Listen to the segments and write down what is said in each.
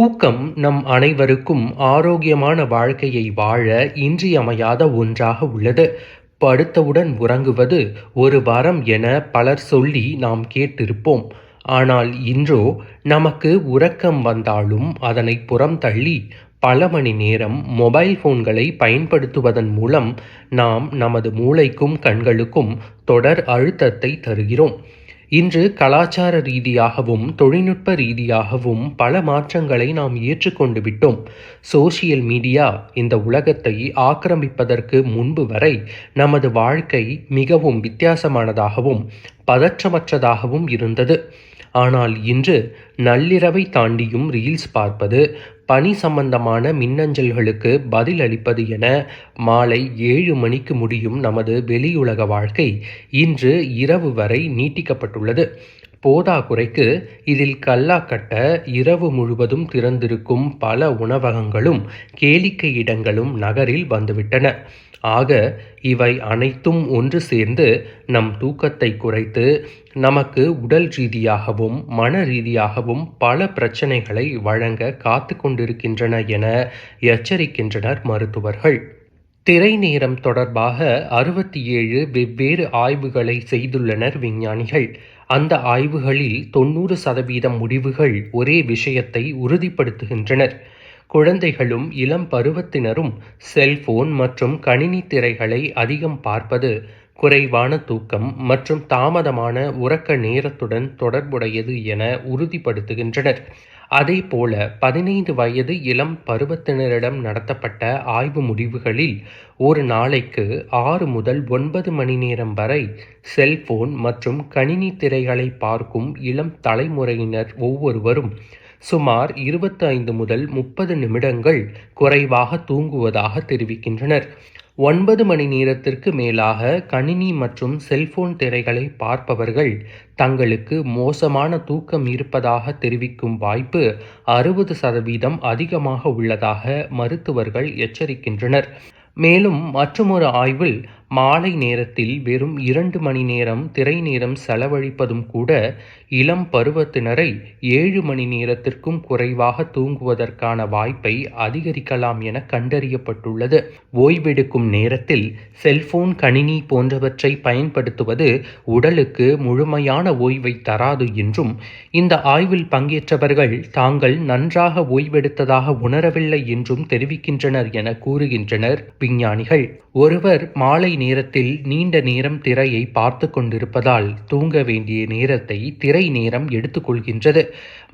தூக்கம் நம் அனைவருக்கும் ஆரோக்கியமான வாழ்க்கையை வாழ இன்றியமையாத ஒன்றாக உள்ளது. படுத்தவுடன் உறங்குவது ஒரு வரம் என பலர் சொல்லி நாம் கேட்டிருப்போம். ஆனால் இன்றோ நமக்கு உறக்கம் வந்தாலும் அதனை புறம் தள்ளி பல மணி நேரம் மொபைல் போன்களை பயன்படுத்துவதன் மூலம் நாம் நமது மூளைக்கும் கண்களுக்கும் தொடர் அழுத்தத்தை தருகிறோம். இன்று கலாச்சார ரீதியாகவும் தொழில்நுட்ப ரீதியாகவும் பல மாற்றங்களை நாம் ஏற்றுக்கொண்டு விட்டோம். சோசியல் மீடியா இந்த உலகத்தை ஆக்கிரமிப்பதற்கு முன்பு வரை நமது வாழ்க்கை மிகவும் வித்தியாசமானதாகவும் பதற்றமற்றதாகவும் இருந்தது. ஆனால் இன்று நள்ளிரவை தாண்டியும் ரீல்ஸ் பார்ப்பது பணி சம்பந்தமான மின்னஞ்சல்களுக்கு பதில் அளிப்பது என மாலை ஏழு மணிக்கு முடியும் நமது வெளியுலக வாழ்க்கை இன்று இரவு வரை நீட்டிக்கப்பட்டுள்ளது. போதாக்குறைக்கு இதில் கல்லாக்கட்ட இரவு முழுவதும் திறந்திருக்கும் பல உணவகங்களும் கேளிக்கை இடங்களும் நகரில் வந்துவிட்டன. ஆக இவை அனைத்தும் ஒன்று சேர்ந்து நம் தூக்கத்தை குறைத்து நமக்கு உடல் ரீதியாகவும் மன ரீதியாகவும் பல பிரச்சனைகளை வழங்க காத்து கொண்டிருக்கின்றன என எச்சரிக்கின்றனர் மருத்துவர்கள். திரை நேரம் தொடர்பாக அறுபத்தி ஏழு வெவ்வேறு ஆய்வுகளை செய்துள்ளனர் விஞ்ஞானிகள். அந்த ஆய்வுகளில் தொண்ணூறு சதவீதம் முடிவுகள் ஒரே விஷயத்தை உறுதிப்படுத்துகின்றனர். குழந்தைகளும் இளம் பருவத்தினரும் செல்போன் மற்றும் கணினி திரைகளை அதிகம் பார்ப்பது குறைவான தூக்கம் மற்றும் தாமதமான உறக்க நேரத்துடன் தொடர்புடையது என உறுதிப்படுத்துகின்றனர். அதே போல பதினைந்து வயது இளம் பருவத்தினரிடம் நடத்தப்பட்ட ஆய்வு முடிவுகளில் ஒரு நாளைக்கு ஆறு முதல் ஒன்பது மணி நேரம் வரை செல்போன் மற்றும் கணினி திரைகளை பார்க்கும் இளம் தலைமுறையினர் ஒவ்வொருவரும் சுமார் இருபத்தி ஐந்து முதல் முப்பது நிமிடங்கள் குறைவாக தூங்குவதாக தெரிவிக்கின்றனர். ஒன்பது மணி நேரத்திற்கு மேலாக கணினி மற்றும் செல்போன் திரைகளை பார்ப்பவர்கள் தங்களுக்கு மோசமான தூக்கம் இருப்பதாக தெரிவிக்கும் வாய்ப்பு அறுபது சதவீதம் அதிகமாக உள்ளதாக மருத்துவர்கள் எச்சரிக்கின்றனர். மேலும் மற்றொரு ஆய்வில் மாலை நேரத்தில் வெறும் இரண்டு மணி நேரம் திரை நேரம் செலவழிப்பதும் கூட இளம் பருவத்தினரை ஏழு மணி நேரத்திற்கும் குறைவாக தூங்குவதற்கான வாய்ப்பை அதிகரிக்கலாம் என கண்டறியப்பட்டுள்ளது. ஓய்வெடுக்கும் நேரத்தில் செல்போன் கணினி போன்றவற்றை பயன்படுத்துவது உடலுக்கு முழுமையான ஓய்வை தராது என்றும் இந்த ஆய்வில் பங்கேற்றவர்கள் தாங்கள் நன்றாக ஓய்வெடுத்ததாக உணரவில்லை என்றும் தெரிவிக்கின்றனர் என கூறுகின்றனர் விஞ்ஞானிகள். ஒருவர் மாலை நேரத்தில் நீண்ட நேரம் திரையை பார்த்து கொண்டிருப்பதால் தூங்க வேண்டிய நேரத்தை திரை நேரம் எடுத்துக்கொள்கின்றது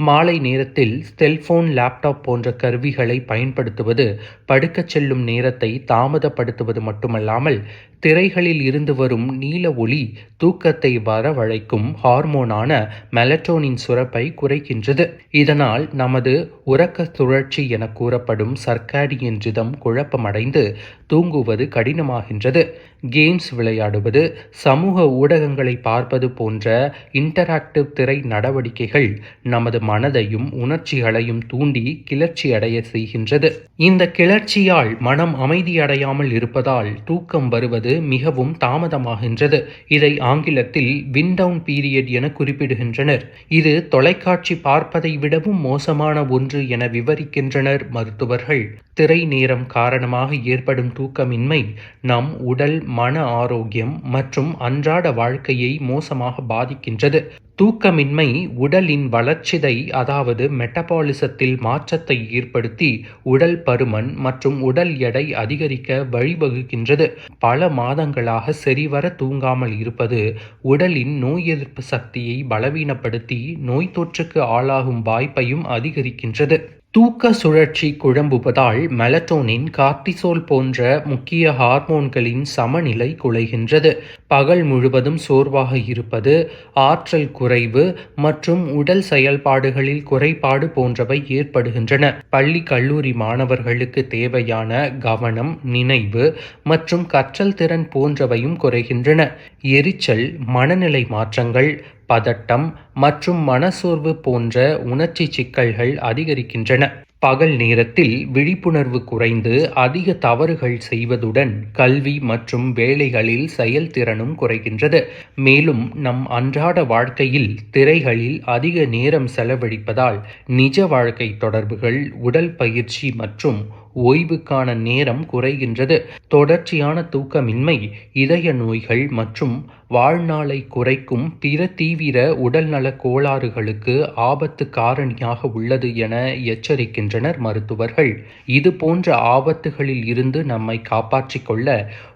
மாலை நேரத்தில் செல்போன் லேப்டாப் போன்ற கருவிகளை பயன்படுத்துவது படுக்கச் செல்லும் நேரத்தை தாமதப்படுத்துவது மட்டுமல்லாமல் திரைகளில் இருந்து வரும் நீல ஒளி தூக்கத்தை வரவழைக்கும் ஹார்மோனான மெலட்டோனின் சுரப்பை குறைக்கின்றது. இதனால் நமது உறக்க சுழற்சி என கூறப்படும் சர்க்காடியின் ரிதம் குழப்பமடைந்து தூங்குவது கடினமாகின்றது. கேம்ஸ் விளையாடுவது சமூக ஊடகங்களை பார்ப்பது போன்ற இன்டராக்டிவ் திரை நடவடிக்கைகள் நமது மனதையும் உணர்ச்சிகளையும் தூண்டி கிளர்ச்சி அடைய செய்கின்றது. இந்த கிளர்ச்சியால் மனம் அமைதியடையாமல் இருப்பதால் தூக்கம் வருவது மிகவும் தாமதமாகின்றது. இதை ஆங்கிலத்தில் விண்டவுன் பீரியட் என குறிப்பிடுகின்றனர். இது தொலைக்காட்சி பார்ப்பதை விடவும் மோசமான ஒன்று என விவரிக்கின்றனர் மருத்துவர்கள். திரை நேரம் காரணமாக ஏற்படும் தூக்கமின்மை நம் உடல் மன ஆரோக்கியம் மற்றும் அன்றாட வாழ்க்கையை மோசமாக பாதிக்கின்றது. தூக்கமின்மை உடலின் வளர்ச்சிதை அதாவது மெட்டபாலிசத்தில் மாற்றத்தை ஏற்படுத்தி உடல் பருமன் மற்றும் உடல் எடை அதிகரிக்க வழிவகுக்கின்றது. பல மாதங்களாக சரிவர தூங்காமல் இருப்பது உடலின் நோய் எதிர்ப்பு சக்தியை பலவீனப்படுத்தி நோய் தொற்றுக்கு ஆளாகும் வாய்ப்பையும் அதிகரிக்கின்றது. தூக்க சுழற்சி குழம்புவதால் மெலட்டோனின் கார்டிசோல் போன்ற முக்கிய ஹார்மோன்களின் சமநிலை குலைகின்றது. பகல் முழுவதும் சோர்வாக இருப்பது ஆற்றல் குறைவு மற்றும் உடல் செயல்பாடுகளில் குறைபாடு போன்றவை ஏற்படுகின்றன. பள்ளி கல்லூரி மாணவர்களுக்கு தேவையான கவனம் நினைவு மற்றும் கற்றல் திறன் போன்றவையும் குறைகின்றன. எரிச்சல் மனநிலை மாற்றங்கள் பதட்டம் மற்றும் மனசோர்வு போன்ற உணர்ச்சி சிக்கல்கள் அதிகரிக்கின்றன. பகல் நேரத்தில் விழிப்புணர்வு குறைந்து அதிக தவறுகள் செய்வதுடன் கல்வி மற்றும் வேலைகளில் செயல்திறனும் குறைகின்றது. மேலும் நம் அன்றாட வாழ்க்கையில் திரைகளில் அதிக நேரம் செலவழிப்பதால் நிஜ வாழ்க்கை தொடர்புகள் உடல் பயிற்சி மற்றும் ஓய்வுக்கான நேரம் குறைகின்றது. தொடர்ச்சியான தூக்கமின்மை இதய நோய்கள் மற்றும் வாழ்நாளை குறைக்கும் பிற தீவிர உடல்நலக் கோளாறுகளுக்கு ஆபத்து காரணியாக உள்ளது என எச்சரிக்கின்றனர் மருத்துவர்கள். இது போன்ற ஆபத்துகளில் இருந்து நம்மை காப்பாற்றிக் கொள்ள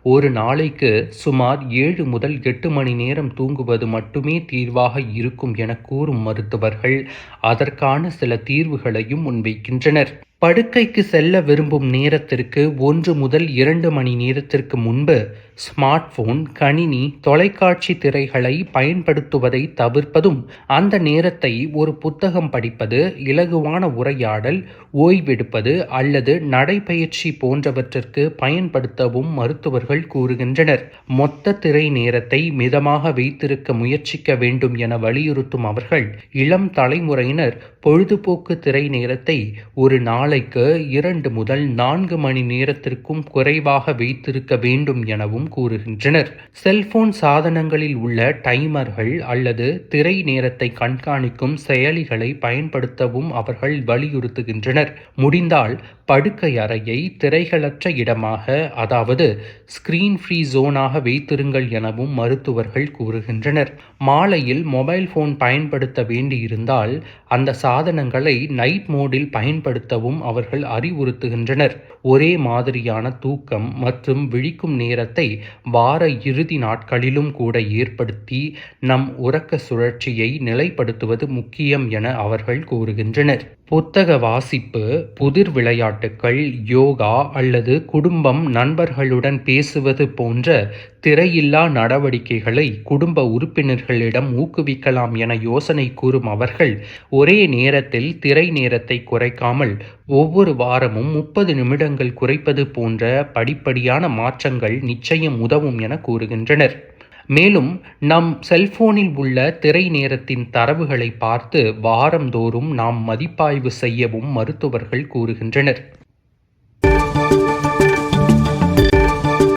ஒரு நாளைக்கு சுமார் ஏழு முதல் எட்டு மணி நேரம் தூங்குவது மட்டுமே தீர்வாக இருக்கும் என கூறும் மருத்துவர்கள் அதற்கான சில தீர்வுகளையும் முன்வைக்கின்றனர். படுக்கைக்கு செல்ல விரும்பும் நேரத்திற்கு ஒன்று முதல் இரண்டு மணி நேரத்திற்கு முன்பு ஸ்மார்ட் போன் கணினி தொலைக்காட்சி திரைகளை பயன்படுத்துவதை தவிர்ப்பதும் அந்த நேரத்தை ஒரு புத்தகம் படிப்பது இலகுவான உரையாடல் ஓய்வெடுப்பது அல்லது நடைபயிற்சி போன்றவற்றிற்கு பயன்படுத்தவும் மருத்துவர்கள் கூறுகின்றனர். மொத்த திரை நேரத்தை மிதமாக வைத்திருக்க முயற்சிக்க வேண்டும் என வலியுறுத்தும் அவர்கள் இளம் தலைமுறையினர் பொழுதுபோக்கு திரை நேரத்தை ஒரு நாள் நாளைக்கு இரண்டு முதல் நான்கு மணி நேரத்திற்கும் குறைவாக வைத்திருக்க வேண்டும் எனவும் கூறுகின்றனர். செல்போன் சாதனங்களில் உள்ள டைமர்கள் அல்லது திரை நேரத்தை கண்காணிக்கும் செயலிகளை பயன்படுத்தவும் அவர்கள் வலியுறுத்துகின்றனர். முடிந்தால் படுக்கை அறையை திரைகளற்ற இடமாக அதாவது ஸ்கிரீன் ஃப்ரீ ஜோனாக வைத்திருங்கள் எனவும் மருத்துவர்கள் கூறுகின்றனர். மாலையில் மொபைல் போன் பயன்படுத்த வேண்டியிருந்தால் அந்த சாதனங்களை நைட் மோடில் பயன்படுத்தவும் அவர்கள் அறிவுறுத்துகின்றனர். ஒரே மாதிரியான தூக்கம் மற்றும் விழிக்கும் நேரத்தை வார இறுதி நாட்களிலும் கூட ஏற்படுத்தி நம் உறக்க சுழற்சியை நிலைப்படுத்துவது முக்கியம் என அவர்கள் கூறுகின்றனர். புத்தக வாசிப்பு புதிர் விளையாட்டுக்கள் யோகா அல்லது குடும்பம் நண்பர்களுடன் பேசுவது போன்ற திரையில்லா நடவடிக்கைகளை குடும்ப உறுப்பினர்களிடம் ஊக்குவிக்கலாம் என யோசனை கூறும் அவர்கள் ஒரே நேரத்தில் திரை நேரத்தை குறைக்காமல் ஒவ்வொரு வாரமும் முப்பது நிமிடங்கள் குறைப்பது போன்ற படிப்படியான மாற்றங்கள் நிச்சயம் உதவும் என கூறுகின்றனர். மேலும் நம் செல்போனில் உள்ள திரை நேரத்தின் தரவுகளை பார்த்து வாரந்தோறும் நாம் மதிப்பாய்வு செய்யவும் மருத்துவர்கள் கூறுகின்றனர்.